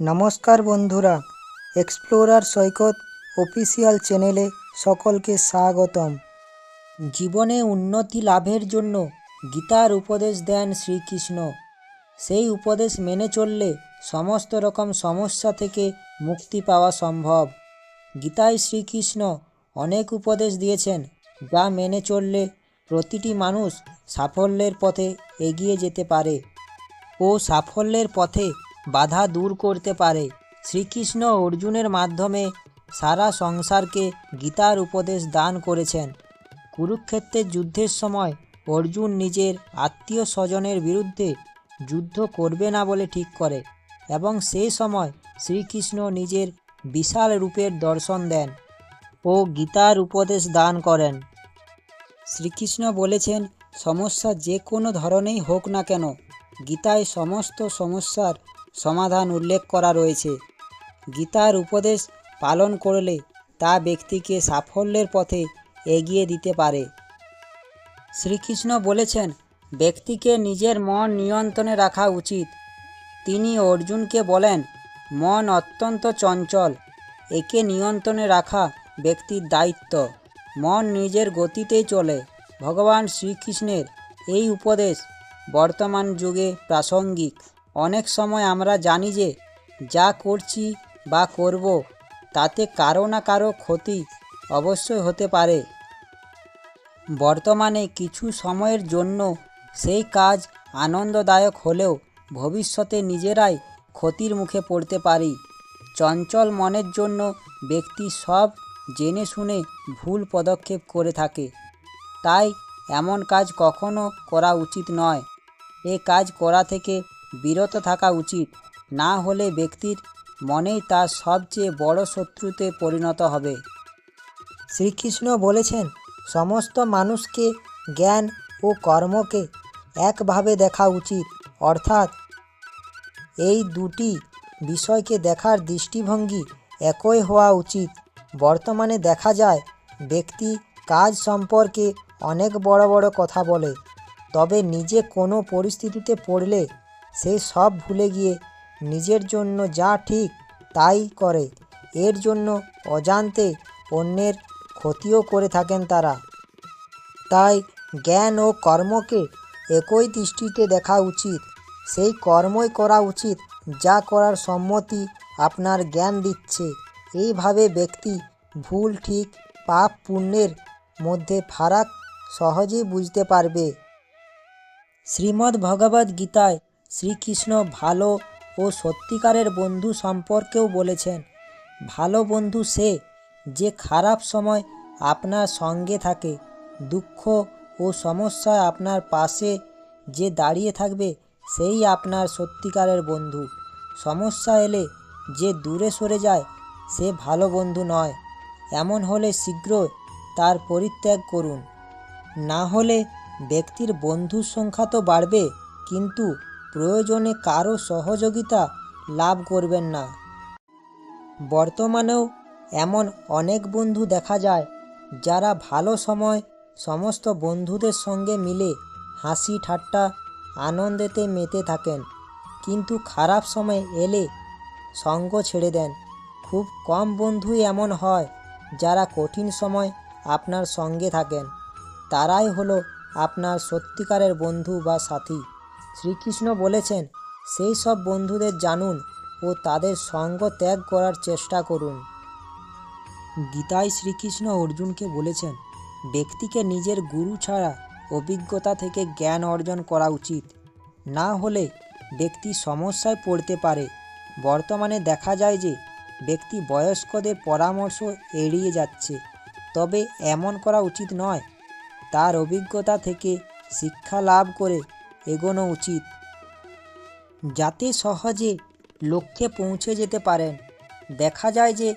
নমস্কার বন্ধুরা এক্সপ্লোরার সৈকত অফিসিয়াল চ্যানেলে সকলকে স্বাগতম। জীবনে উন্নতি লাভের জন্য গীতার উপদেশ দেন শ্রীকৃষ্ণ। সেই উপদেশ মেনে চললে সমস্ত রকম সমস্যা থেকে মুক্তি পাওয়া সম্ভব। গীতায় শ্রীকৃষ্ণ অনেক উপদেশ দিয়েছেন যা মেনে চললে প্রতিটি মানুষ সাফল্যের পথে এগিয়ে যেতে পারে ও সাফল্যের পথে বাধা দূর করতে পারে। শ্রীকৃষ্ণ অর্জুনের মাধ্যমে সারা সংসারকে গীতার উপদেশ দান করেছেন। কুরুক্ষেত্রের যুদ্ধের সময় অর্জুন নিজের আত্মীয় স্বজনের বিরুদ্ধে যুদ্ধ করবে না বলে ঠিক করে এবং সেই সময় শ্রীকৃষ্ণ নিজের বিশাল রূপের দর্শন দেন ও গীতার উপদেশ দান করেন। শ্রীকৃষ্ণ বলেছেন, সমস্যা যে কোনো ধরনেই হোক না কেন, গীতায় সমস্ত সমস্যার সমাধান উল্লেখ করা রয়েছে। গীতার উপদেশ পালন করলে তা ব্যক্তিকে সাফল্যের পথে এগিয়ে দিতে পারে। শ্রীকৃষ্ণ বলেছেন, ব্যক্তিকে নিজের মন নিয়ন্ত্রণে রাখা উচিত। তিনি অর্জুনকে বলেন, মন অত্যন্ত চঞ্চল। একে নিয়ন্ত্রণে রাখা ব্যক্তির দায়িত্ব। মন নিজের গতিতেই চলে। ভগবান শ্রীকৃষ্ণের এই উপদেশ বর্তমান যুগে প্রাসঙ্গিক। অনেক সময় আমরা জানি যে যা করছি বা করব, তাতে কারও না কারও ক্ষতি অবশ্যই হতে পারে। বর্তমানে কিছু সময়ের জন্য সেই কাজ আনন্দদায়ক হলেও ভবিষ্যতে নিজেরাই ক্ষতির মুখে পড়তে পারি। চঞ্চল মনের জন্য ব্যক্তি সব জেনে শুনে ভুল পদক্ষেপ করে থাকে। তাই এমন কাজ কখনো করা উচিত নয়। এ কাজ করা থেকে বিরত থাকা উচিত। না হলে ব্যক্তির মনেই তার সবচেয়ে বড় শত্রুতে পরিণত হবে। শ্রীকৃষ্ণ বলেছেন, সমস্ত মানুষকে জ্ঞান ও কর্মকে একভাবে দেখা উচিত। অর্থাৎ এই দুটি বিষয়কে দেখার দৃষ্টিভঙ্গি একই হওয়া উচিত। বর্তমানে দেখা যায়, ব্যক্তি কাজ সম্পর্কে অনেক বড় বড় কথা বলে, তবে নিজে কোনো পরিস্থিতিতে পড়লে সে সব ভুলে গিয়ে নিজের জন্য যা ঠিক তাই করে। এর জন্য অজান্তে অন্যের ক্ষতিও করে থাকেন তারা। তাই জ্ঞান ও কর্মকে একই দৃষ্টিতে দেখা উচিত। সেই কর্মই করা উচিত, যা করার সম্মতি আপনার জ্ঞান দিচ্ছে। এইভাবে ব্যক্তি ভুল, ঠিক, পাপ, পুণ্যের মধ্যে ফারাক সহজেই বুঝতে পারবে। শ্রীমদ্ ভগবদ্ গীতায় শ্রীকৃষ্ণ ভালো ও সত্যিকারের বন্ধু সম্পর্কেও বলেছেন। ভালো বন্ধু সে যে খারাপ সময় আপনার সঙ্গে থাকে, দুঃখ ও সমস্যায় আপনার পাশে যে দাঁড়িয়ে থাকবে, সেই আপনার সত্যিকারের বন্ধু। সমস্যা এলে যে দূরে সরে যায়, সে ভালো বন্ধু নয়। এমন হলে শীঘ্র তার পরিত্যাগ করুন। না হলে ব্যক্তির বন্ধুর সংখ্যা তো বাড়বে, কিন্তু প্রয়োজনে কারও সহযোগিতা লাভ করবেন না। বর্তমানেও এমন অনেক বন্ধু দেখা যায় যারা ভালো সময় সমস্ত বন্ধুদের সঙ্গে মিলে হাসি ঠাট্টা আনন্দেতে মেতে থাকেন। কিন্তু খারাপ সময় এলে সঙ্গ ছেড়ে দেন। খুব কম বন্ধুই এমন হয় যারা কঠিন সময় আপনার সঙ্গে থাকেন। তারাই হলো আপনার সত্যিকারের বন্ধু বা সাথী। শ্রীকৃষ্ণ বলেছেন, সেই সব বন্ধুদের জানুন ও তাদের সঙ্গ ত্যাগ করার চেষ্টা করুন। গীতায় শ্রীকৃষ্ণ অর্জুনকে বলেছেন, ব্যক্তিকে নিজের গুরু ছাড়া অভিজ্ঞতা থেকে জ্ঞান অর্জন করা উচিত। না হলে ব্যক্তি সমস্যায় পড়তে পারে। বর্তমানে দেখা যায় যে ব্যক্তি বয়স্কদের পরামর্শ এড়িয়ে যাচ্ছে। তবে এমন করা উচিত নয়। তার অভিজ্ঞতা থেকে শিক্ষা লাভ করে এগোনো উচিত। যাতে সহজে লক্ষ্যে পৌঁছে যেতে পারেন। দেখা যায় যে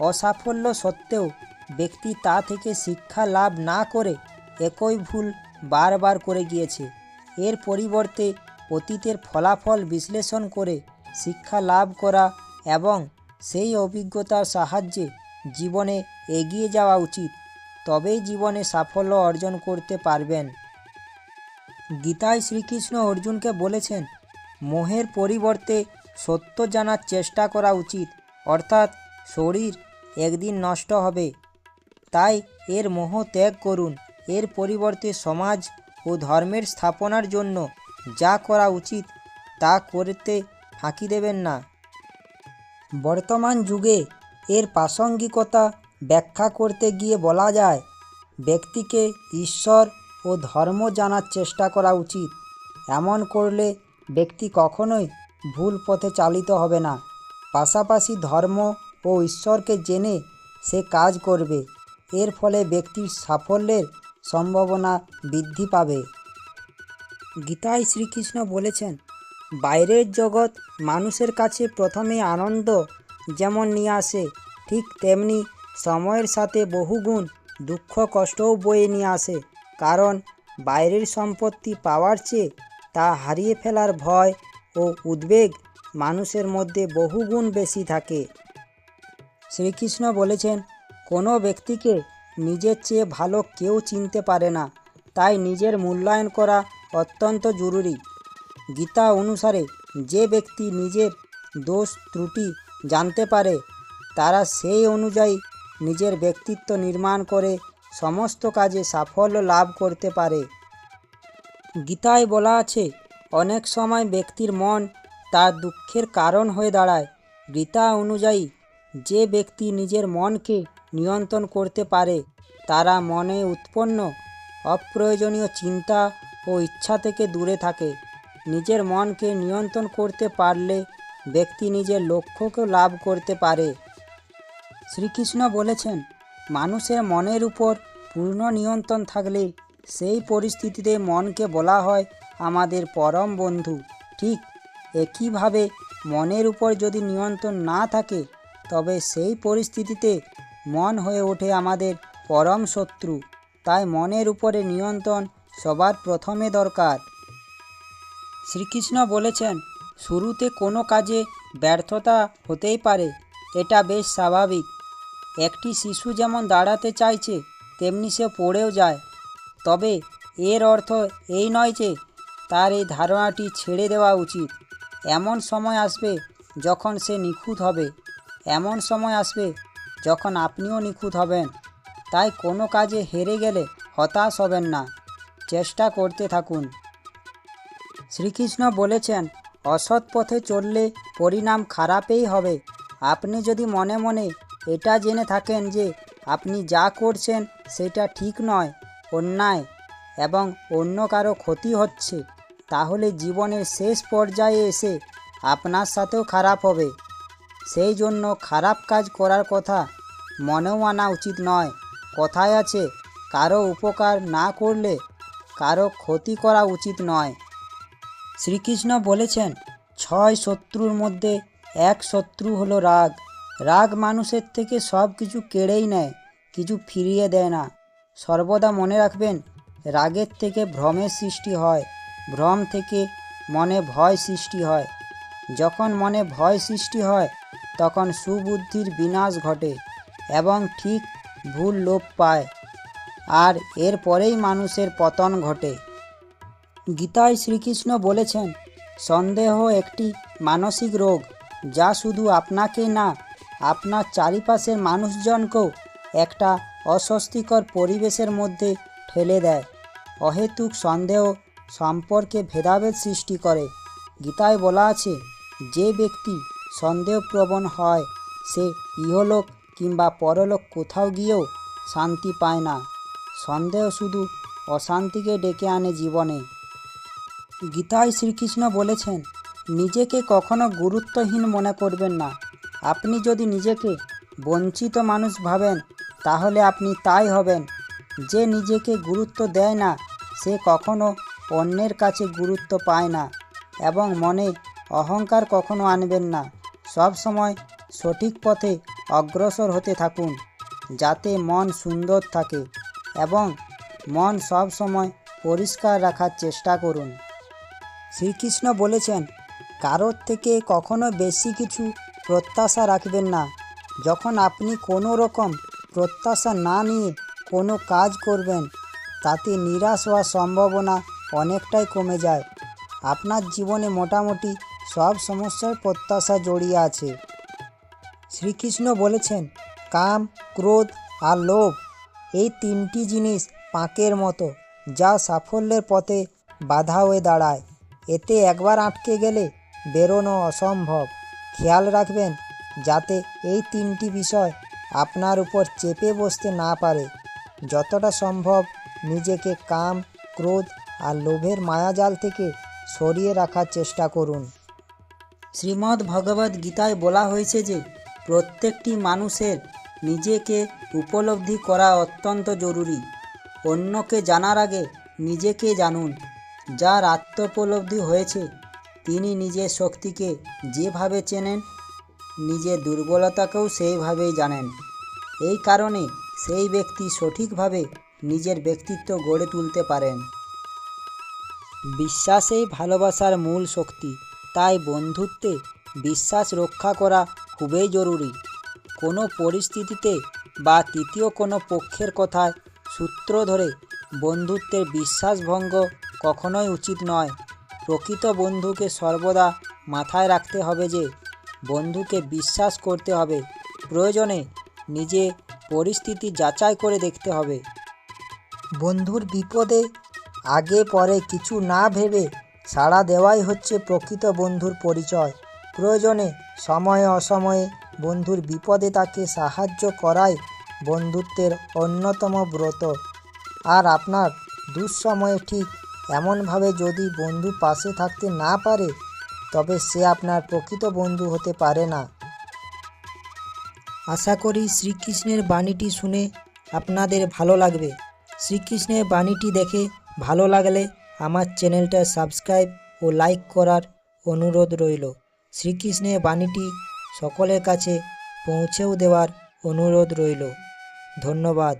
অসাফল্য সত্ত্বেও ব্যক্তি তা থেকে শিক্ষা লাভ না করে একই ভুল বারবার করে গিয়েছে। এর পরিবর্তে অতীতের ফলাফল বিশ্লেষণ করে শিক্ষা লাভ করা এবং সেই অভিজ্ঞতার সাহায্যে জীবনে এগিয়ে যাওয়া উচিত। তবেই জীবনে সাফল্য অর্জন করতে পারবেন। গীতায় শ্রীকৃষ্ণ অর্জুনকে বলেছেন, মোহের পরিবর্তে সত্য জানার চেষ্টা করা উচিত, অর্থাৎ শরীর একদিন নষ্ট হবে। তাই এর মোহ ত্যাগ করুন। এর পরিবর্তে সমাজ ও ধর্মের স্থাপনার জন্য যা করা উচিত, তা করতে ফাঁকি দেবেন না। বর্তমান যুগে এর প্রাসঙ্গিকতা ব্যাখ্যা করতে গিয়ে বলা যায়, ব্যক্তিকে ঈশ্বর ও ধর্ম জানার চেষ্টা করা উচিত। এমন করলে ব্যক্তি কখনোই ভুল পথে চালিত হবে না। পাশাপাশি ধর্ম ও ঈশ্বরকে জেনে সে কাজ করবে। এর ফলে ব্যক্তির সাফল্যের সম্ভাবনা বৃদ্ধি পাবে। গীতায় শ্রীকৃষ্ণ বলেছেন, বাইরের জগৎ মানুষের কাছে প্রথমে আনন্দ যেমন নিয়ে আসে, ঠিক তেমনি সময়ের সাথে বহুগুণ দুঃখ কষ্টও বয়ে নিয়ে আসে। কারণ বাইরের সম্পত্তি পাওয়ার চেয়ে তা হারিয়ে ফেলার ভয় ও উদ্বেগ মানুষের মধ্যে বহুগুণ বেশি থাকে। শ্রীকৃষ্ণ বলেছেন, কোনো ব্যক্তিকে নিজের চেয়ে ভালো কেউ চিনতে পারে না, তাই নিজের মূল্যায়ন করা অত্যন্ত জরুরি। গীতা অনুসারে যে ব্যক্তি নিজের দোষ ত্রুটি জানতে পারে, তারা সেই অনুযায়ী নিজের ব্যক্তিত্ব নির্মাণ করে সমস্ত কাজে সাফল্য লাভ করতে পারে। গীতায় বলা আছে, অনেক সময় ব্যক্তির মন তার দুঃখের কারণ হয়ে দাঁড়ায়। গীতা অনুযায়ী, যে ব্যক্তি নিজের মনকে নিয়ন্ত্রণ করতে পারে, তারা মনে উৎপন্ন, অপ্রয়োজনীয় চিন্তা ও ইচ্ছা থেকে দূরে থাকে। নিজের মনকে নিয়ন্ত্রণ করতে পারলে ব্যক্তি নিজের লক্ষ্যকে লাভ করতে পারে। শ্রীকৃষ্ণ বলেছেন মানুষের মনের উপর পূর্ণ নিয়ন্ত্রণ থাকলে সেই পরিস্থিতিতে মনকে বলা হয় আমাদের পরম বন্ধু। ঠিক একইভাবে মনের উপর যদি নিয়ন্ত্রণ না থাকে, তবে সেই পরিস্থিতিতে মন হয়ে ওঠে আমাদের পরম শত্রু। তাই মনের উপরে নিয়ন্ত্রণ সবার প্রথমে দরকার। শ্রীকৃষ্ণ বলেছেন, শুরুতে কোনো কাজে ব্যর্থতা হতেই পারে, এটা বেশ স্বাভাবিক। একটি শিশু যেমন দাঁড়াতে চাইছে, তেমনি সে পড়েও যায়। তবে এর অর্থ এই নয় যে তার এই ধারণাটি ছেড়ে দেওয়া উচিত। এমন সময় আসবে যখন সে নিখুঁত হবে। এমন সময় আসবে যখন আপনিও নিখুঁত হবেন। তাই কোনো কাজে হেরে গেলে হতাশ হবেন না। চেষ্টা করতে থাকুন। শ্রীকৃষ্ণ বলেছেন, অসৎ পথে চললে পরিণাম খারাপই হবে। আপনি যদি মনে মনে এটা জেনে থাকেন যে আপনি যা করছেন সেটা ঠিক নয়, অন্যায় এবং অন্য কারও ক্ষতি হচ্ছে। তাহলে জীবনের শেষ পর্যায়ে এসে আপনার সাথেও খারাপ হবে। সেই জন্য খারাপ কাজ করার কথা মনেও আনা উচিত নয়। কথায় আছে, কারও উপকার না করলে কারও ক্ষতি করা উচিত নয়। শ্রীকৃষ্ণ বলেছেন, ছয় শত্রুর মধ্যে এক শত্রু হলো রাগ। রাগ মানুষের থেকে সব কিছু কেড়েই নেয়, কিছু ফিরিয়ে দেয় না। সর্বদা মনে রাখবেন, রাগের থেকে ভ্রমের সৃষ্টি হয়, ভ্রম থেকে মনে ভয় সৃষ্টি হয়। যখন মনে ভয় সৃষ্টি হয়, তখন সুবুদ্ধির বিনাশ ঘটে এবং ঠিক ভুল লোপ পায়, আর এর পরেই মানুষের পতন ঘটে। গীতায় শ্রীকৃষ্ণ বলেছেন, সন্দেহ একটি মানসিক রোগ, যা শুধু আপনাকে না আপনার চারিপাশের মানুষজনকেও একটা অস্বস্তিকর পরিবেশের মধ্যে ঠেলে দেয়। অহেতুক সন্দেহ সম্পর্কে ভেদাভেদ সৃষ্টি করে। গীতায় বলা আছে, যে ব্যক্তি সন্দেহপ্রবণ হয়, সে ইহলোক কিংবা পরলোক কোথাও গিয়েও শান্তি পায় না। সন্দেহ শুধু অশান্তিকে ডেকে আনে জীবনে। গীতায় শ্রীকৃষ্ণ বলেছেন, নিজেকে কখনো গুরুত্বহীন মনে করবেন না। আপনি যদি নিজেকে বঞ্চিত মানুষ ভাবেন, তাহলে আপনি তাই হবেন। যে নিজেকে গুরুত্ব দেয় না, সে কখনো অন্যের কাছে গুরুত্ব পায় না এবং মনে অহংকার কখনো আনবেন না। সব সময় সঠিক পথে অগ্রসর হতে থাকুন, যাতে মন সুন্দর থাকে এবং মন সব সময় পরিষ্কার রাখার চেষ্টা করুন। শ্রীকৃষ্ণ বলেছেন, কারোর থেকে কখনো বেশি কিছু প্রত্যাশা রাখবেন না। যখন আপনি কোনো রকম প্রত্যাশা না নিয়ে কোনো কাজ করবেন, তাতে নিরাশ হওয়ার সম্ভাবনা অনেকটাই কমে যায়। আপনার জীবনে মোটামুটি সব সমস্যার প্রত্যাশা জড়িয়ে আছে। শ্রীকৃষ্ণ বলেছেন, কাম, ক্রোধ আর লোভ এই তিনটি জিনিস পাঁকের মতো যা সাফল্যের পথে বাধা হয়ে দাঁড়ায়। এতে একবার আটকে গেলে বেরোনো অসম্ভব। খেয়াল রাখবেন যাতে এই তিনটি বিষয় আপনার উপর চেপে বসতে না পারে। যতটা সম্ভব নিজেকে কাম, ক্রোধ আর লোভের মায়াজাল থেকে সরিয়ে রাখার চেষ্টা করুন। শ্রীমদ্ ভগবদ গীতায় বলা হয়েছে যে, প্রত্যেকটি মানুষের নিজেকে উপলব্ধি করা অত্যন্ত জরুরি। অন্যকে জানার আগে নিজেকে জানুন। যার আত্মোপলব্ধি হয়েছে তিনি নিজের শক্তিকে যেভাবে চেনেন, নিজের দুর্বলতাকেও সেইভাবেই জানেন। এই কারণে সেই ব্যক্তি সঠিকভাবে নিজের ব্যক্তিত্ব গড়ে তুলতে পারেন। বিশ্বাসেই ভালোবাসার মূল শক্তি, তাই বন্ধুত্বে বিশ্বাস রক্ষা করা খুবই জরুরি। কোনো পরিস্থিতিতে বা তৃতীয় কোনো পক্ষের কথায় সূত্র ধরে বন্ধুত্বের বিশ্বাসভঙ্গ কখনোই উচিত নয়। প্রকৃত বন্ধুকে সর্বদা মাথায় রাখতে হবে যে, বন্ধুকে বিশ্বাস করতে হবে। প্রয়োজনে নিজে পরিস্থিতি যাচাই করে দেখতে হবে। বন্ধুর বিপদে আগে পরে কিছু না ভেবে সাড়া দেওয়াই হচ্ছে প্রকৃত বন্ধুর পরিচয়। প্রয়োজনে সময়ে অসময়ে বন্ধুর বিপদে তাকে সাহায্য করাই বন্ধুত্বের অন্যতম ব্রত। আর আপনার দুঃসময়ে ঠিক এমনভাবে যদি বন্ধু পাশে থাকতে না পারে, তবে সে আপনার প্রকৃত বন্ধু হতে পারে না। আশা করি শ্রীকৃষ্ণের বাণীটি শুনে আপনাদের ভালো লাগবে। শ্রীকৃষ্ণের বাণীটি দেখে ভালো লাগলে আমার চ্যানেলটা সাবস্ক্রাইব ও লাইক করার অনুরোধ রইল। শ্রীকৃষ্ণের বাণীটি সকলের কাছে পৌঁছেও দেওয়ার অনুরোধ রইল। ধন্যবাদ।